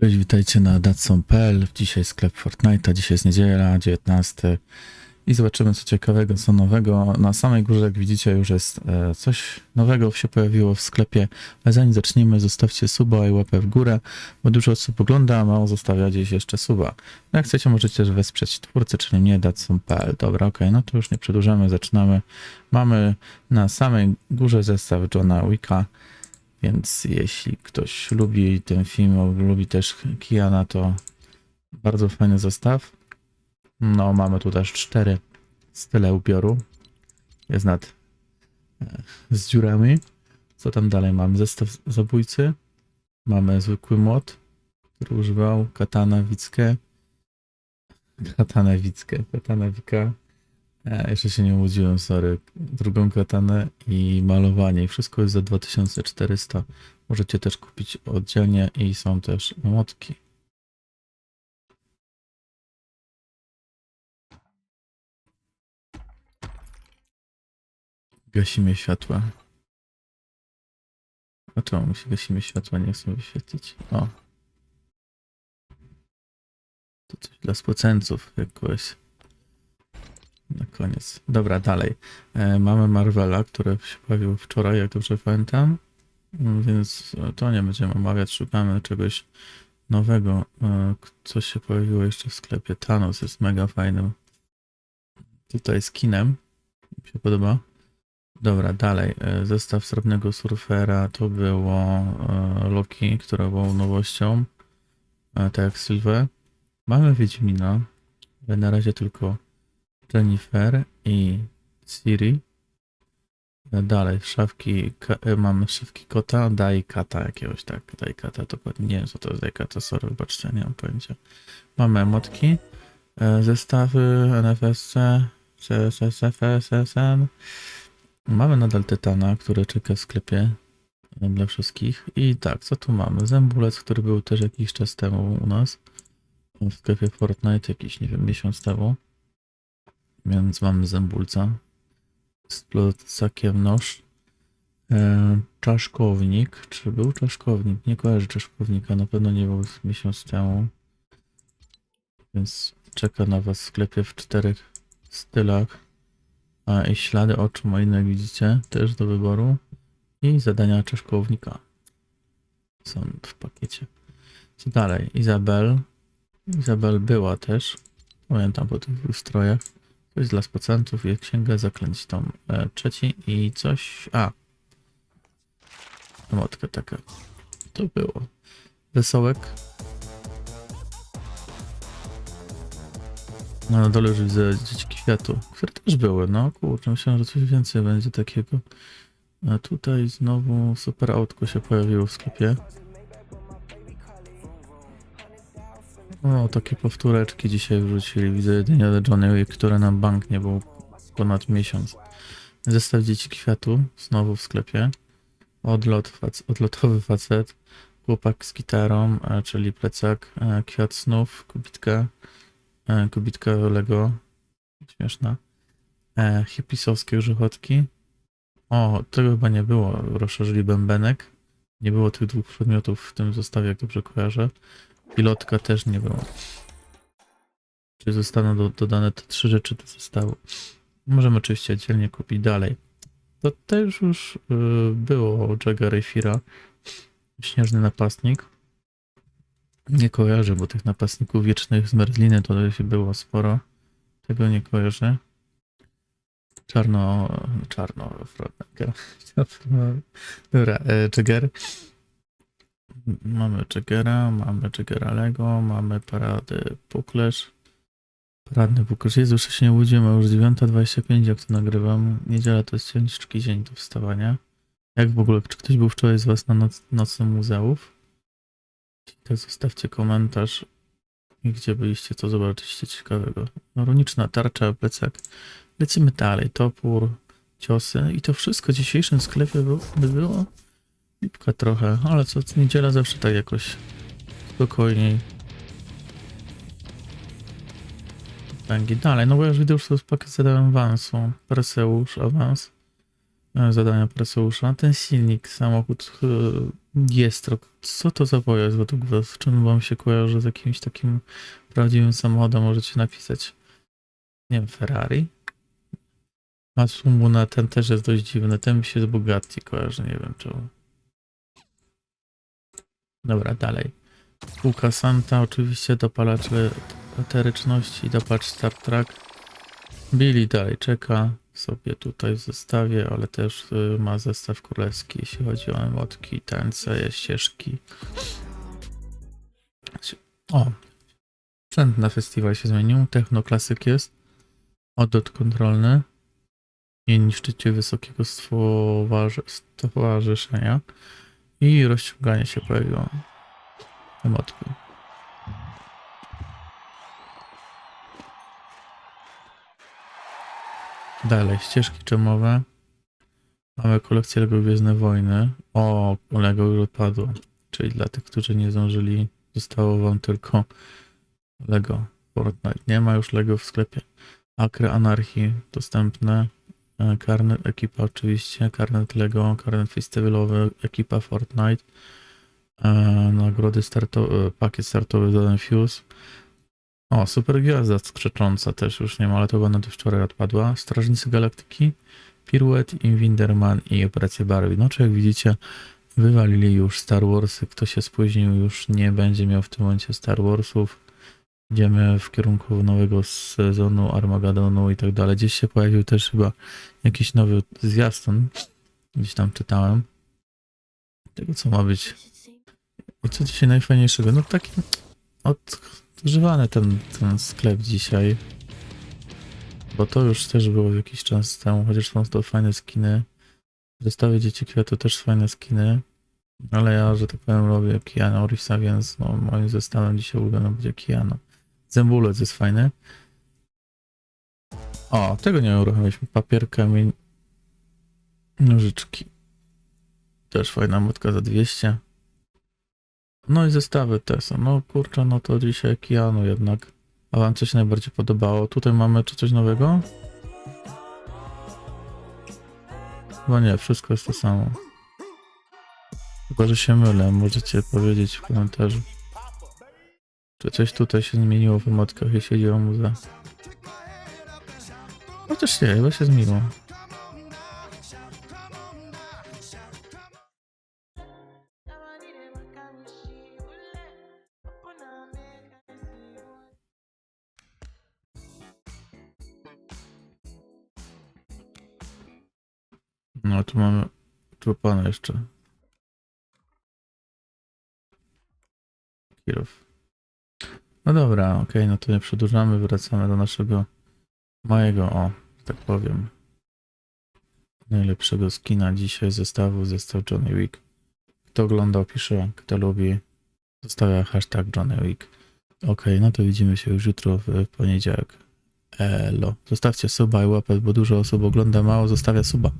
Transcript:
Cześć, witajcie na Datsun.pl. Dzisiaj sklep Fortnite'a, dzisiaj jest niedziela, 19 i zobaczymy co ciekawego, co nowego. Na samej górze, jak widzicie, już jest e, coś nowego się pojawiło w sklepie, ale zanim zaczniemy, zostawcie suba i łapę w górę, bo dużo osób ogląda, a mało zostawia gdzieś jeszcze suba. No jak chcecie, możecie też wesprzeć twórcę, czyli mnie, Datsun.pl. Dobra, okej, no to już nie przedłużamy, zaczynamy. Mamy na samej górze zestaw Johna Wicka. Więc jeśli ktoś lubi ten film, lubi też Kiana, to bardzo fajny zestaw. No, mamy tu też cztery style ubioru. Jest nad e, z dziurami. Co tam dalej mamy? Zestaw zabójcy. Mamy zwykły młot, który używał. Katana wickę. Katana wickę. Katana wika. E, jeszcze się nie łudziłem, sorry. Drugą katanę i malowanie. Wszystko jest za 2400. Możecie też kupić oddzielnie i są też młotki. Gasimy światła. A czemu mi się gasimy światła nie chcą wyświetlić? O. To coś dla spoceńców jakoś. Na koniec. Dobra, dalej. E, mamy Marvela, który się pojawił wczoraj, jak dobrze pamiętam. Mm, Więc e, to nie będziemy omawiać. Szukamy czegoś nowego. E, co się pojawiło jeszcze w sklepie. Thanos jest mega fajnym. Tutaj skinem. Mi się podoba. Dobra, dalej. E, Zestaw srebrnego surfera to było e, Loki, które było nowością. E, tak jak Sylwę. Mamy Wiedźmina. Ale na razie tylko Jennifer i Siri. Dalej, szafki, e, mamy szafki kota, daj kata jakiegoś, tak, daj kata, to nie wiem co to jest daj kata, sorry, wybaczcie, nie mam pojęcia. Mamy emotki, e, zestawy NFSC, CSSFSSN. Mamy nadal Tytana, który czeka w sklepie e, dla wszystkich. I tak, co tu mamy? Zębulec, który był też jakiś czas temu u nas w sklepie Fortnite, jakiś, nie wiem, miesiąc temu. Więc mamy zębulca z plecakiem nóż. E, czaszkownik. Czy był czaszkownik? Nie kojarzę czaszkownika. Na pewno nie był miesiąc temu. Więc czeka na was w sklepie w czterech stylach. A i ślady oczu moje, jak widzicie, też do wyboru. I zadania czaszkownika. Są w pakiecie. Co dalej? Izabel. Izabel była też. Pamiętam po tych ustrojach. Coś dla spocentów jest księga zaklęć tom e, trzeci i coś. A. Emotka taka. To było. Wesołek. No na dole już widzę dzieciaki światu, które też były. No kurczę, myślałem, że coś więcej będzie takiego. A tutaj znowu super autko się pojawiło w sklepie. O, takie powtóreczki dzisiaj wrzucili. Widzę jedynie Johnny Wick, które nam bank nie był ponad miesiąc. Zestaw dzieci kwiatu, znowu w sklepie. Odlot, fac odlotowy facet. Chłopak z gitarą, e, czyli plecak. E, kwiat snów, kubitka. E, kubitka Lego. Śmieszna. Hipisowskie grzechotki. O, tego chyba nie było. Rozszerzyli bębenek. Nie było tych dwóch przedmiotów w tym zestawie, jak dobrze kojarzę. Pilotka też nie było. Czy zostaną do, dodane te trzy rzeczy do zestawu? Możemy oczywiście oddzielnie kupić dalej. To też już y, było Jagger i Fira. Śnieżny napastnik. Nie kojarzę, bo tych napastników wiecznych z Merliny to było sporo. Tego nie kojarzę. Czarno... Czarno... Dobra, e, Jagger. Mamy Jaggera, mamy Jaggera Lego, mamy parady Puklerz. Paradny Puklerz. Jezu, jeszcze się nie łudzimy, już 9.25 jak to nagrywam. Niedziela to jest ciężki dzień do wstawania. Jak w ogóle, czy ktoś był wczoraj z was na noc, nocnym muzeów? To zostawcie komentarz. I gdzie byliście, co zobaczyliście ciekawego. No, runiczna tarcza, plecak. Lecimy dalej. Topór, ciosy. I to wszystko w dzisiejszym sklepie by było. Lipka trochę, ale co, niedziela zawsze tak jakoś spokojniej. Pęgi dalej, no bo już widzę, że to jest pakiet z awansu. Perseusz, awans. e, zadania Preseusza. Ten silnik, samochód jest. Co to za pojazd według was? Czym wam się kojarzy z jakimś takim prawdziwym samochodem? Możecie napisać. Nie wiem, Ferrari? Matsumuna, ten też jest dość dziwny. Ten mi się z Bugatti kojarzy, nie wiem czemu. Dobra, dalej. Spółka Santa, oczywiście dopalacz eteryczności, dopalacz Star Trek. Billy dalej czeka sobie tutaj w zestawie, ale też y, ma zestaw królewski, jeśli chodzi o emotki, tańce, ścieżki. O! Sprzęt na festiwal się zmienił. Technoklasyk jest. Odlot kontrolny. Nie niszczycie wysokiego stowarzy- stowarzyszenia. I rozciąganie się pojawiło. Emotki. Dalej, ścieżki czemowe. Mamy kolekcję LEGO Gwiezdne Wojny. O, LEGO już odpadło. Czyli dla tych, którzy nie zdążyli, zostało wam tylko LEGO Fortnite. Nie ma już LEGO w sklepie. Akry Anarchii dostępne. E, Karnet ekipa oczywiście. Karnet LEGO, karnet festiwalowy, ekipa Fortnite. E, nagrody startowe, pakiet startowy Golden Fuse. O, super gwiazda skrzecząca też już nie ma, ale to chyba na to wczoraj odpadła. Strażnicy Galaktyki, Pirouette, Winderman i Operacja Barbie. No, czy jak widzicie, wywalili już Star Warsy. Kto się spóźnił, już nie będzie miał w tym momencie Star Warsów. Idziemy w kierunku nowego sezonu Armagedonu i tak dalej. Gdzieś się pojawił też chyba jakiś nowy zwiastun. Gdzieś tam czytałem. Tego, co ma być. I co dzisiaj najfajniejszego? No taki odgrzewany ten, ten sklep dzisiaj. Bo to już też było jakiś czas temu, chociaż są to fajne skiny. W Dzieci Kwiatu też fajne skiny. Ale ja, że tak powiem, robię Keanu Reevesa, więc no, moim zestawem dzisiaj ulubionym będzie Keanu. Zębulec jest fajny. O, tego nie uruchomiliśmy. Papier, kamień, nożyczki. Też fajna motka za 200. No i zestawy te są. No kurczę, no to dzisiaj Keanu jednak. A wam coś najbardziej podobało? Tutaj mamy czy coś nowego? Chyba nie, wszystko jest to samo. Chyba, że się mylę, możecie powiedzieć w komentarzu. Czy coś tutaj się zmieniło w emotkach, jeśli chodzi o muzę? Chociaż nie, chyba się zmieniło. No, tu mamy tu pana jeszcze. Kirów. No dobra, okej, no to nie przedłużamy, wracamy do naszego mojego, o, tak powiem, najlepszego skina dzisiaj zestawu, zestaw Johnny Wick. Kto oglądał, pisze, kto lubi, zostawia hashtag Johnny Wick. Okej, no to widzimy się już jutro w poniedziałek. Elo. Zostawcie suba i łapę, bo dużo osób ogląda, mało zostawia suba.